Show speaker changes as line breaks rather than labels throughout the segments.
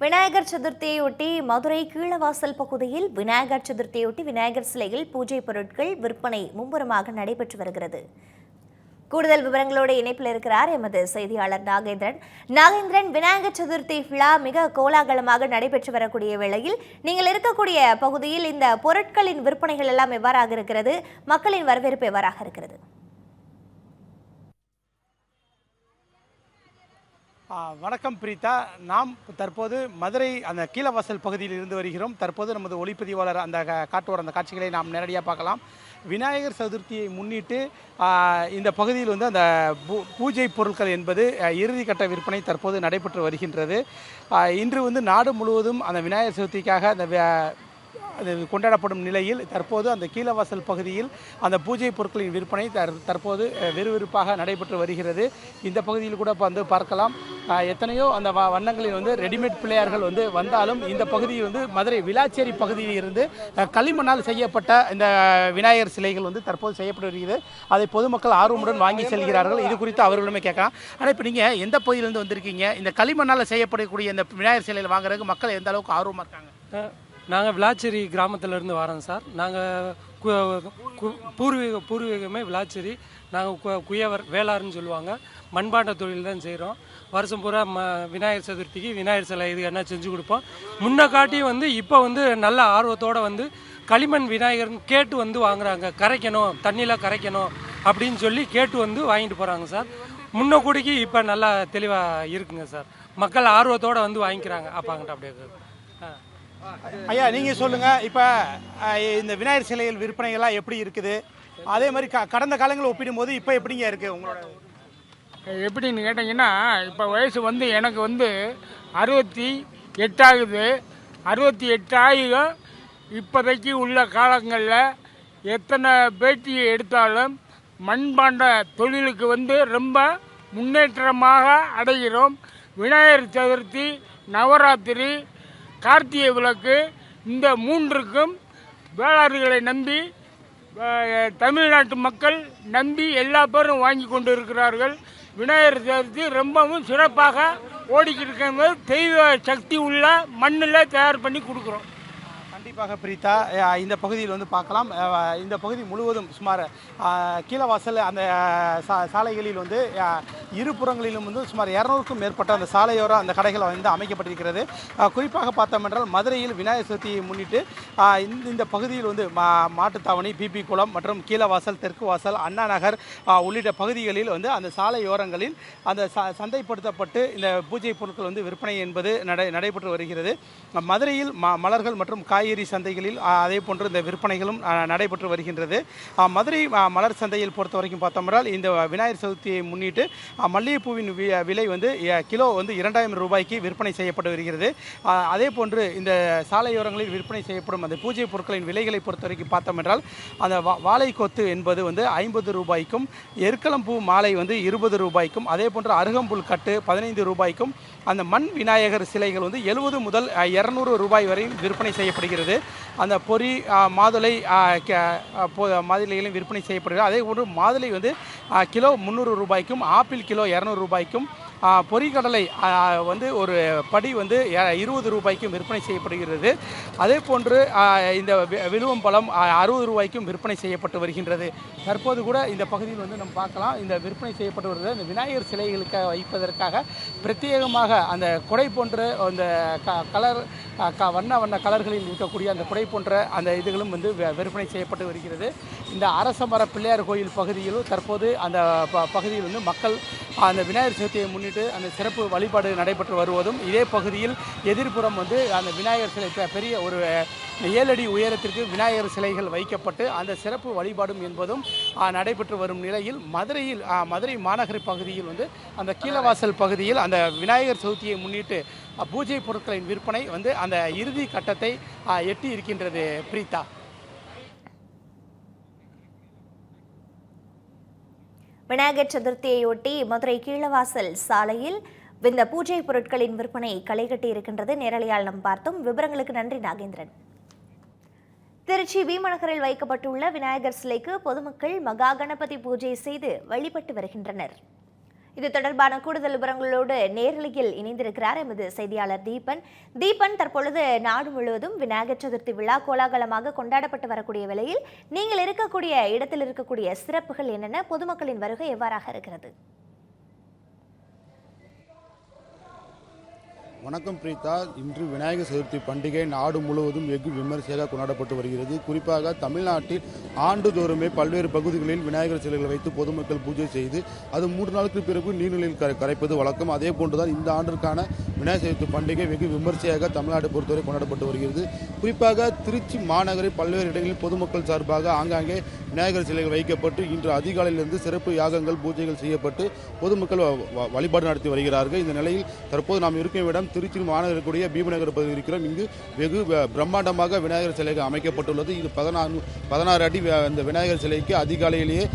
விநாயகர் சதுர்த்தியையொட்டி மதுரை கீழவாசல் பகுதியில் விநாயகர் சதுர்த்தியொட்டி விநாயகர் சிலையில் பூஜை பொருட்கள் விற்பனை மும்முரமாக நடைபெற்று வருகிறது. கூடுதல் விவரங்களோடு இணைப்பில் இருக்கிறார் எமது செய்தியாளர் நாகேந்திரன். நாகேந்திரன் விநாயகர் சதுர்த்தி விழா மிக கோலாகலமாக நடைபெற்று வரக்கூடிய வேளையில் நீங்கள் இருக்கக்கூடிய பகுதியில் இந்த பொருட்களின் விற்பனைகள் எல்லாம் எவ்வாறாக இருக்கிறது? மக்களின் வரவேற்பு எவ்வாறாக இருக்கிறது?
வணக்கம் பிரீதா நாம் தற்போது மதுரை அந்த கீழவாசல் பகுதியில் இருந்து வருகிறோம். தற்போது நமது ஒளிப்பதிவாளர் அந்த கா- அந்த காட்சிகளை நாம் நேரடியாக பார்க்கலாம். விநாயகர் சதுர்த்தியை முன்னிட்டு இந்த பகுதியில் வந்து அந்த பூ- பூஜை பொருட்கள் என்பது இறுதிக்கட்ட விற்பனை தற்போது நடைபெற்று வருகின்றது. இன்று வந்து நாடு முழுவதும் அந்த விநாயகர் சதுர்த்திக்காக அந்த அது கொண்டாடப்படும் நிலையில் தற்போது அந்த கீழவாசல் பகுதியில் அந்த பூஜை பொருட்களின் விற்பனை தற்போது விறுவிறுப்பாக நடைபெற்று வருகிறது. இந்த பகுதியில் கூட வந்து பார்க்கலாம். எத்தனையோ அந்த வ- வண்ணங்களில் வந்து ரெடிமேட் பிள்ளையார்கள் வந்து வந்தாலும் இந்த பகுதியில் வந்து மதுரை விளாச்சேரி பகுதியில் இருந்து களிமண்ணால் செய்யப்பட்ட இந்த விநாயகர் சிலைகள் வந்து தற்போது செய்யப்பட்டு வருகிறது அதை பொதுமக்கள் ஆர்வமுடன் வாங்கி செல்கிறார்கள். இது குறித்து அவர்களுமே கேட்கலாம். ஆனால் இப்போ நீங்கள் எந்த பகுதியிலேருந்து வந்திருக்கீங்க? இந்த களிமண்ணால் செய்யப்படக்கூடிய இந்த விநாயகர் சிலைகள் வாங்குறதுக்கு மக்கள் எந்த அளவுக்கு ஆர்வமாக இருக்காங்க?
நாங்கள் விளாச்சேரி கிராமத்திலேருந்து வரோம் சார். நாங்கள் பூர்வீக பூர்வீகமே விளாச்சேரி. நாங்கள் குயவர் வேளாறுன்னு சொல்லுவாங்க. மண்பாண்ட தொழில் தான் செய்கிறோம் வருஷம் பூரா ம விநாயகர் சதுர்த்திக்கு விநாயகர் சிலை இது என்ன செஞ்சு கொடுப்போம். முன்ன காட்டி வந்து இப்போ வந்து நல்ல ஆர்வத்தோடு வந்து களிமண் விநாயகர்னு கேட்டு வந்து வாங்குறாங்க. கரைக்கணும் தண்ணியில் கரைக்கணும் அப்படின்னு சொல்லி கேட்டு வந்து வாங்கிட்டு போகிறாங்க சார். முன்ன கூடிக்கு இப்போ நல்லா தெளிவாக இருக்குங்க சார். மக்கள் ஆர்வத்தோடு வந்து வாங்கிக்கிறாங்க. அப்பாங்கிட்ட அப்படியே ஆ.
ஐயா நீங்க சொல்லுங்க. இப்ப இந்த விநாயகர் சிலைகள் விற்பனைகள்லாம் எப்படி இருக்குது? அதே மாதிரி க- கடந்த காலங்களை ஒப்பிடும்போது இப்போ எப்படிங்க இருக்கு உங்களோட?
எப்படின்னு கேட்டிங்கன்னா இப்போ வயசு வந்து எனக்கு வந்து அறுபத்தி எட்டாகுது. அறுபத்தி எட்டாயிரம் இப்போதைக்கு உள்ள காலங்களில் எத்தனை பேட்டியை எடுத்தாலும் மண்பாண்ட தொழிலுக்கு வந்து ரொம்ப முன்னேற்றமாக அடைகிறோம். விநாயகர் சதுர்த்தி நவராத்திரி கார்த்திகை விளக்கு இந்த மூன்றுக்கும் வேளாறுகளை நம்பி தமிழ்நாட்டு மக்கள் நம்பி எல்லா பேரும் வாங்கி கொண்டு இருக்கிறார்கள் விநாயகர் சதுர்த்தி ரொம்பவும் சிறப்பாக ஓடிக்கிட்டு இருக்கிற தெய்வ சக்தி உள்ள மண்ணில் தயார் பண்ணி கொடுக்குறோம்.
கண்டிப்பாக பிரீதா. இந்த பகுதியில் வந்து பார்க்கலாம். இந்த பகுதி முழுவதும் சுமார் அஹ், கீழவாசல் அந்த சா- சாலைகளில் வந்து இருபுறங்களிலும் வந்து சுமார் இரநூறுக்கும் மேற்பட்ட அந்த சாலையோர அந்த கடைகள் வந்து அமைக்கப்பட்டிருக்கிறது. குறிப்பாக பார்த்தோம் என்றால் மதுரையில் விநாயகர் சதுர்த்தியை முன்னிட்டு இந்த இந்த பகுதியில் வந்து மா மாட்டுத்தாவணி பிபி குளம் மற்றும் கீழவாசல் தெற்கு வாசல் அண்ணா நகர் உள்ளிட்ட பகுதிகளில் வந்து அந்த சாலையோரங்களில் அந்த ச- சந்தைப்படுத்தப்பட்டு இந்த பூஜை பொருட்கள் வந்து விற்பனை என்பது நடை நடைபெற்று வருகிறது. மதுரையில் ம மலர்கள் மற்றும் காய்கறி சந்தைகளில் அதே போன்று இந்த விற்பனைகளும் நடைபெற்று வருகின்றது. மதுரை மலர் சந்தையில் பொறுத்த வரைக்கும் பார்த்தோம்னால் இந்த விநாயகர் சதுர்த்தியை முன்னிட்டு மல்லிகைப்பூவின் விலை வந்து கிலோ வந்து இரண்டாயிரம் ரூபாய்க்கு விற்பனை செய்யப்பட்டு வருகிறது. அதே போன்று இந்த சாலையோரங்களில் விற்பனை செய்யப்படும் அந்த பூஜை பொருட்களின் விலைகளை பொறுத்த வரைக்கும் பார்த்தோம் என்றால் அந்த வா- வாழை கொத்து என்பது வந்து ஐம்பது ரூபாய்க்கும் எருக்கலம்பூ மாலை வந்து இருபது ரூபாய்க்கும் அதே போன்று அருகம்புல் கட்டு பதினைந்து ரூபாய்க்கும் அந்த மண் விநாயகர் சிலைகள் வந்து எழுபது முதல் இரநூறு ரூபாய் வரை விற்பனை செய்யப்படுகிறது. அந்த பொறி மாதுளை க- மாதுளைகளும் விற்பனை செய்யப்படுகிறது. அதே போன்று மாதுளை வந்து கிலோ முந்நூறு ரூபாய்க்கும் ஆப்பிள் கிலோ இரநூறு ரூபாய்க்கும் பொறிகடலை வந்து ஒரு படி வந்து இருபது ரூபாய்க்கும் விற்பனை செய்யப்படுகிறது. அதே போன்று இந்த வி- விழுவம் பழம் அறுபது ரூபாய்க்கும் விற்பனை செய்யப்பட்டு வருகின்றது. தற்போது கூட இந்த பகுதியில் வந்து நம்ம பார்க்கலாம். இந்த விற்பனை செய்யப்பட்டு வருகிறது. இந்த விநாயகர் சிலைகளுக்கு வைப்பதற்காக பிரத்யேகமாக அந்த குடை போன்ற அந்த க கலர் க வண்ண வண்ண கலர்களில் இருக்கக்கூடிய அந்த குடை போன்ற அந்த இதுகளும் வந்து விற்பனை செய்யப்பட்டு வருகிறது. இந்த அரச மர பிள்ளையார் கோயில் பகுதியிலும் தற்போது அந்த ப- பகுதியில் வந்து மக்கள் அந்த விநாயகர் சதுர்த்தியை முன்னிட்டு அந்த சிறப்பு வழிபாடு நடைபெற்று வருவதும் இதே பகுதியில் எதிர்ப்புறம் வந்து அந்த விநாயகர் சிலை பெரிய ஒரு ஏழடி உயரத்திற்கு விநாயகர் சிலைகள் வைக்கப்பட்டு அந்த சிறப்பு வழிபாடும் என்பதும் நடைபெற்று வரும் நிலையில் மதுரையில் மதுரை மாநகர பகுதியில் வந்து அந்த கீழவாசல் பகுதியில் அந்த விநாயகர் சதுர்த்தியை முன்னிட்டு பூஜை பொருட்களின் விற்பனை வந்து அந்த இறுதி கட்டத்தை எட்டி இருக்கின்றது பிரீதா
விநாயகர் சதுர்த்தியையொட்டி மதுரை கீழவாசல் சாலையில் இந்த பூஜை பொருட்களின் விற்பனை களைகட்டி இருக்கின்றது. நேரலையால் நாம் பார்த்தோம். விவரங்களுக்கு நன்றி நாகேந்திரன். திருச்சி வீமநகரில் வைக்கப்பட்டுள்ள விநாயகர் சிலைக்கு பொதுமக்கள் மகா கணபதி பூஜை செய்து வழிபட்டு வருகின்றனர். இது தொடர்பான கூடுதல் விவரங்களோடு நேரலையில் இணைந்திருக்கிறார் எமது செய்தியாளர் தீபன். தீபன் தற்பொழுது நாடு முழுவதும் விநாயகர் சதுர்த்தி விழா கோலாகலமாக கொண்டாடப்பட்டு வரக்கூடிய வேளையில் நீங்கள் இருக்கக்கூடிய இடத்தில் இருக்கக்கூடிய சிறப்புகள் என்னென்ன? பொதுமக்களின் வருகை எவ்வாறாக இருக்கிறது?
வணக்கம் பிரீதா. இன்று விநாயகர் சதுர்த்தி பண்டிகை நாடு முழுவதும் வெகு விமரிசையாக கொண்டாடப்பட்டு வருகிறது. குறிப்பாக தமிழ்நாட்டில் ஆண்டுதோறுமே பல்வேறு பகுதிகளில் விநாயகர் சிலைகளை வைத்து பொதுமக்கள் பூஜை செய்து அது மூன்று நாளுக்கு பிறகு நீர்நிலையில் கரை கரைப்பது வழக்கம். அதே போன்றுதான் இந்த ஆண்டிற்கான விநாயகர் சதுர்த்தி பண்டிகை வெகு விமர்சையாக தமிழ்நாடு பொறுத்தவரை கொண்டாடப்பட்டு வருகிறது. குறிப்பாக திருச்சி மாநகரில் பல்வேறு இடங்களில் பொதுமக்கள் சார்பாக ஆங்காங்கே விநாயகர் சிலைகள் வைக்கப்பட்டு இன்று அதிகாலையிலிருந்து சிறப்பு யாகங்கள் பூஜைகள் செய்யப்பட்டு பொதுமக்கள் வ- வழிபாடு நடத்தி வருகிறார்கள். இந்த நிலையில் தற்போது நாம் இருக்கும் இடம் திருச்சி மாநகரக்கூடிய பீமநகர் பகுதியில் இருக்கிறோம். இங்கு வெகு பிரம்மாண்டமாக விநாயகர் சிலைகள் அமைக்கப்பட்டுள்ளது. இது பதினாறு பதினாறு அடி அந்த விநாயகர் சிலைக்கு அதிகாலையிலேயே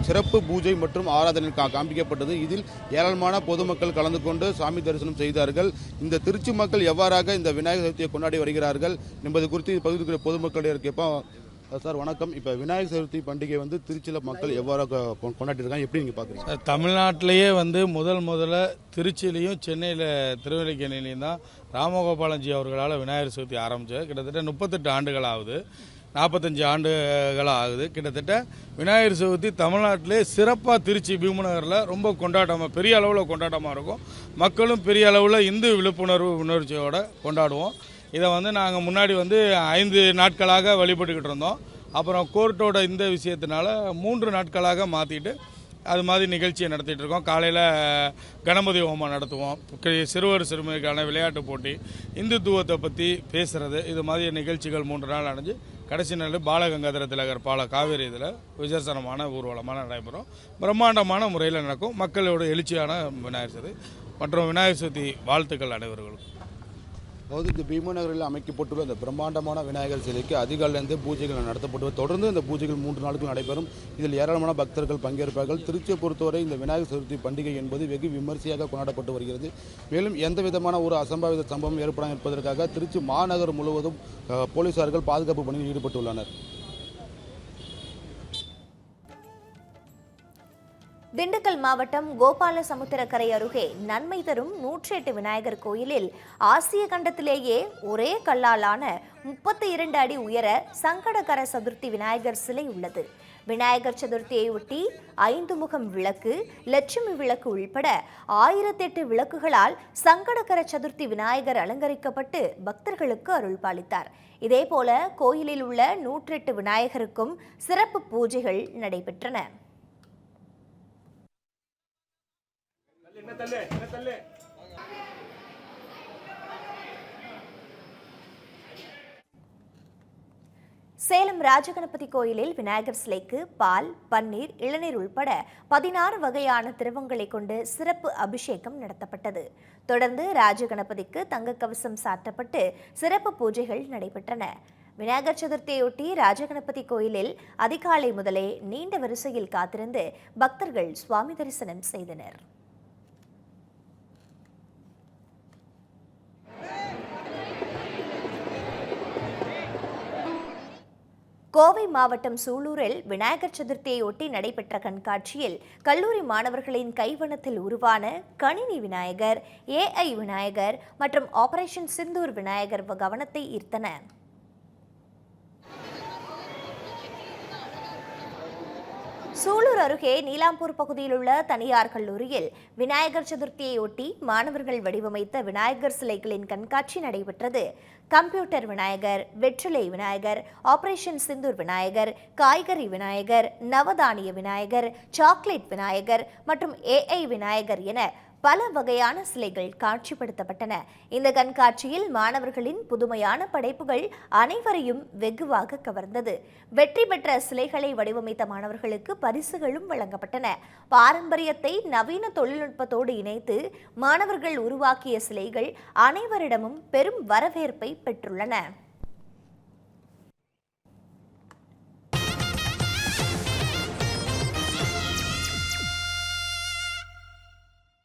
சிறப்பு பூஜை மற்றும் ஆராதனை காண்பிக்கப்பட்டது. இதில் ஏராளமான பொதுமக்கள் கலந்து கொண்டு சாமி தரிசனம் செய்தார்கள். இந்த திருச்சி மக்கள் எவ்வாறாக இந்த விநாயகர் சதுர்த்தியை கொண்டாடி வருகிறார்கள் என்பது குறித்து இப்பகுதியில் இருக்கிற பொதுமக்களிடம் கேட்போம். சார் வணக்கம். இப்போ விநாயகர் சதுர்த்தி பண்டிகை வந்து திருச்சியில் மக்கள் எவ்வாறு கொ- கொண்டாடி இருக்காங்க எப்படி நீங்கள் பார்க்குறீங்க
தமிழ்நாட்டிலேயே வந்து முதல் முதல்ல திருச்சியிலையும் சென்னையில் திருவல்லிக்கேணிலையும் தான் ராமகோபாலன்ஜி அவர்களால் விநாயகர் சதுர்த்தி ஆரம்பிச்சது. கிட்டத்தட்ட முப்பத்தெட்டு ஆண்டுகள் ஆகுது. நாற்பத்தஞ்சு ஆண்டுகளாக ஆகுது கிட்டத்தட்ட விநாயகர் சதுர்த்தி தமிழ்நாட்டிலே சிறப்பாக திருச்சி பீமநகரில் ரொம்ப கொண்டாட்டமாக பெரிய அளவில் கொண்டாட்டமாக இருக்கும். மக்களும் பெரிய அளவில் இந்து விழிப்புணர்வு உணர்ச்சியோட கொண்டாடுவோம். இதை வந்து நாங்கள் முன்னாடி வந்து ஐந்து நாட்களாக வழிபட்டுக்கிட்டு இருந்தோம். அப்புறம் கோர்ட்டோட இந்த விஷயத்தினால மூன்று நாட்களாக மாற்றிட்டு அது மாதிரி நிகழ்ச்சியை நடத்திட்டு இருக்கோம். காலையில் கணபதி ஹோமம் நடத்துவோம். கி- சிறுவர் சிறுமிக்கான விளையாட்டு போட்டி இந்துத்துவத்தை பற்றி பேசுறது இது மாதிரி நிகழ்ச்சிகள் மூன்று நாள் அடைஞ்சு கடைசி நாள் பாலகங்காதர திலகர் பால காவேரி இதில் விசேஷமான ஊர்வலமான நடைபெறும். பிரம்மாண்டமான முறையில் நடக்கும் மக்களோட எழுச்சியான விநாயகர் சதுர்த்தி மற்றும் விநாயகர் சதுர்த்தி வாழ்த்துக்கள் அனைவர்களுக்கும்.
அதாவது இந்த பீமநகரில் அமைக்கப்பட்டுள்ள இந்த பிரம்மாண்டமான விநாயகர் சிலைக்கு அதிகாலையிலிருந்தே பூஜைகள் நடத்தப்பட்டு தொடர்ந்து இந்த பூஜைகள் மூன்று நாட்கள் நடைபெறும். இதில் ஏராளமான பக்தர்கள் பங்கேற்பார்கள். திருச்சியை பொறுத்தவரை இந்த விநாயகர் சதுர்த்தி பண்டிகை என்பது வெகு விமரிசையாக கொண்டாடப்பட்டு வருகிறது. மேலும் எந்த விதமான ஒரு அசம்பாவித சம்பவம் ஏற்படாமல் இருப்பதற்காக திருச்சி மாநகர் முழுவதும் போலீசார்கள் பாதுகாப்பு பணியில் ஈடுபட்டுள்ளனர்.
திண்டுக்கல் மாவட்டம் கோபால சமுத்திரக்கரை அருகே நன்மை தரும் நூற்றி எட்டு விநாயகர் கோயிலில் ஆசிய கண்டத்திலேயே ஒரே கல்லாலான முப்பத்தி இரண்டு அடி உயர சங்கடகர சதுர்த்தி விநாயகர் சிலை உள்ளது. விநாயகர் சதுர்த்தியை ஒட்டி ஐந்து முகம் விளக்கு லட்சுமி விளக்கு உள்பட ஆயிரத்தெட்டு விளக்குகளால் சங்கடகர சதுர்த்தி விநாயகர் அலங்கரிக்கப்பட்டு பக்தர்களுக்கு அருள்பாலித்தார் இதேபோல கோயிலில் உள்ள நூற்றெட்டு விநாயகருக்கும் சிறப்பு பூஜைகள் நடைபெற்றன. சேலம் ராஜகணபதி கோயிலில் விநாயகர் சிலைக்கு பால் பன்னீர் இளநீர் உள்பட பதினாறு வகையான திரவங்களை கொண்டு சிறப்பு அபிஷேகம் நடத்தப்பட்டது. தொடர்ந்து ராஜகணபதிக்கு தங்க கவசம் சாற்றப்பட்டு சிறப்பு பூஜைகள் நடைபெற்றன. விநாயகர் சதுர்த்தியொட்டி ராஜகணபதி கோயிலில் அதிகாலை முதலே நீண்ட வரிசையில் காத்திருந்து பக்தர்கள் சுவாமி தரிசனம் செய்தனர். கோவை மாவட்டம் சூலூரில் விநாயகர் சதுர்த்தியையொட்டி நடைபெற்ற கண்காட்சியில் கல்லூரி மாணவர்களின் கைவனத்தில் உருவான கணினி விநாயகர் ஏஐ விநாயகர் மற்றும் ஆபரேஷன் சிந்தூர் விநாயகர் கவனத்தை ஈர்த்தன. சூலூர் அருகே நீலாம்பூர் பகுதியில் உள்ள தனியார் கல்லூரியில் விநாயகர் சதுர்த்தியையொட்டி மாணவர்கள் வடிவமைத்த விநாயகர் சிலைகளின் கண்காட்சி நடைபெற்றது. கம்ப்யூட்டர் விநாயகர் வெற்றிலை விநாயகர் ஆபரேஷன் சிந்தூர் விநாயகர் காய்கறி விநாயகர் நவதானிய விநாயகர் சாக்லேட் விநாயகர் மற்றும் ஏஐ விநாயகர் என பல வகையான சிலைகள் காட்சிப்படுத்தப்பட்டன. இந்த கண்காட்சியில் மாணவர்களின் புதுமையான படைப்புகள் அனைவரையும் வெகுவாக கவர்ந்தது. வெற்றி பெற்ற சிலைகளை வடிவமைத்த மாணவர்களுக்கு பரிசுகளும் வழங்கப்பட்டன. பாரம்பரியத்தை நவீன தொழில்நுட்பத்தோடு இணைத்து மாணவர்கள் உருவாக்கிய சிலைகள் அனைவரிடமும் பெரும் வரவேற்பை பெற்றுள்ளன.